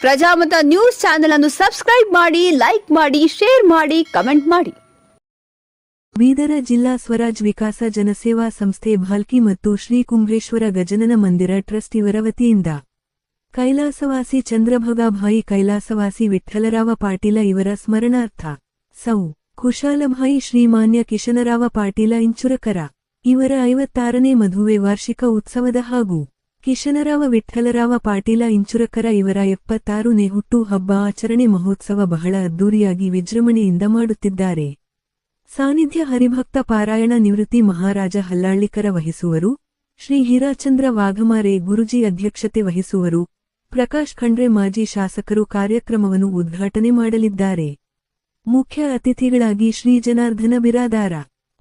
Prajamata news channel ಅನ್ನು subscribe ಮಾಡಿ, like ಮಾಡಿ, ಶೇರ್ ಮಾಡಿ, ಕಮೆಂಟ್ ಮಾಡಿ. ಬೀದರ ಜಿಲ್ಲಾ ಸ್ವರಾಜ್ ವಿಕಾಸ ಜನಸೇವಾ ಸಂಸ್ಥೆ ಭಾಲ್ಕಿ ಮತ್ತು ಶ್ರೀ ಕುಂಭೇಶ್ವರ ಗಜನನ ಮಂದಿರ ಟ್ರಸ್ಟ್ ಇವರ ವತಿಯಿಂದ ಕೈಲಾಸವಾಸಿ ಚಂದ್ರಭಗಾಭಾಯಿ ಕೈಲಾಸವಾಸಿ ವಿಠಲರಾವ ಪಾಟೀಲ ಇವರ ಸ್ಮರಣಾರ್ಥ ಸೌ ಕುಶಾಲಭಾಯಿ ಶ್ರೀಮಾನ್ಯ ಕಿಶನರಾವ ಪಾಟೀಲ ಇಂಚುರಕರ ಇವರ ಐವತ್ತಾರನೇ ಮದುವೆ ವಾರ್ಷಿಕ ಉತ್ಸವದ ಹಾಗೂ ಕಿಶನರಾವ ವಿಠ್ಠಲರಾವ ಪಾಟೀಲ ಇಂಚುರಕರ ಇವರ ಎಪ್ಪತ್ತಾರನೇ ಹುಟ್ಟು ಹಬ್ಬ ಆಚರಣೆ ಮಹೋತ್ಸವ ಬಹಳ ಅದ್ದೂರಿಯಾಗಿ ವಿಜೃಂಭಣೆಯಿಂದ ಮಾಡುತ್ತಿದ್ದಾರೆ. ಸಾನ್ನಿಧ್ಯ ಹರಿಭಕ್ತ ಪಾರಾಯಣ ನಿವೃತ್ತಿ ಮಹಾರಾಜ ಹಲ್ಲಾಳ್ಳಿಕರ ವಹಿಸುವರು. ಶ್ರೀ ಹಿರಾಚಂದ್ರ ವಾಘಮಾರೆ ಗುರುಜಿ ಅಧ್ಯಕ್ಷತೆ ವಹಿಸುವರು. ಪ್ರಕಾಶ್ ಖಂಡ್ರೆ ಮಾಜಿ ಶಾಸಕರು ಕಾರ್ಯಕ್ರಮವನ್ನು ಉದ್ಘಾಟನೆ ಮಾಡಲಿದ್ದಾರೆ. ಮುಖ್ಯ ಅತಿಥಿಗಳಾಗಿ ಶ್ರೀ ಜನಾರ್ದನ ಬಿರಾದಾರ,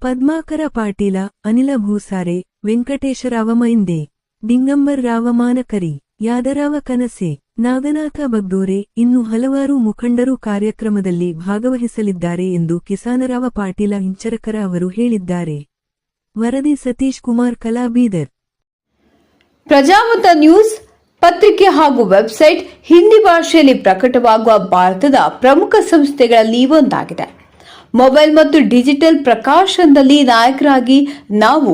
ಪದ್ಮಾಕರ ಪಾಟೀಲ, ಅನಿಲ ಭೂಸಾರೆ ವೆಂಕಟೇಶರಾವ ಮೈಂದೆ ಡಿಂಗಂಬರ್ ರಾವ ಮಾನಕರಿ, ಯಾದರಾವ ಕನಸೆ, ನಾಗನಾಥ ಬಗ್ದೋರೆ ಇನ್ನು ಹಲವಾರು ಮುಖಂಡರು ಕಾರ್ಯಕ್ರಮದಲ್ಲಿ ಭಾಗವಹಿಸಲಿದ್ದಾರೆ ಎಂದು ಕಿಸಾನರಾವ ಪಾಟೀಲ ಹಿಂಚರಕರ ಅವರು ಹೇಳಿದ್ದಾರೆ. ವರದಿ ಸತೀಶ್ ಕುಮಾರ್ ಕಲಾ ಬೀದರ್ ಪ್ರಜಾಮತ ನ್ಯೂಸ್ ಪತ್ರಿಕೆ ಹಾಗೂ ವೆಬ್ಸೈಟ್ ಹಿಂದಿ ಭಾಷೆಯಲ್ಲಿ ಪ್ರಕಟವಾಗುವ ಭಾರತದ ಪ್ರಮುಖ ಸಂಸ್ಥೆಗಳಲ್ಲಿ ಒಂದಾಗಿದೆ. ಮೊಬೈಲ್ ಮತ್ತು ಡಿಜಿಟಲ್ ಪ್ರಕಾಶನದಲ್ಲಿ ನಾಯಕರಾಗಿ ನಾವು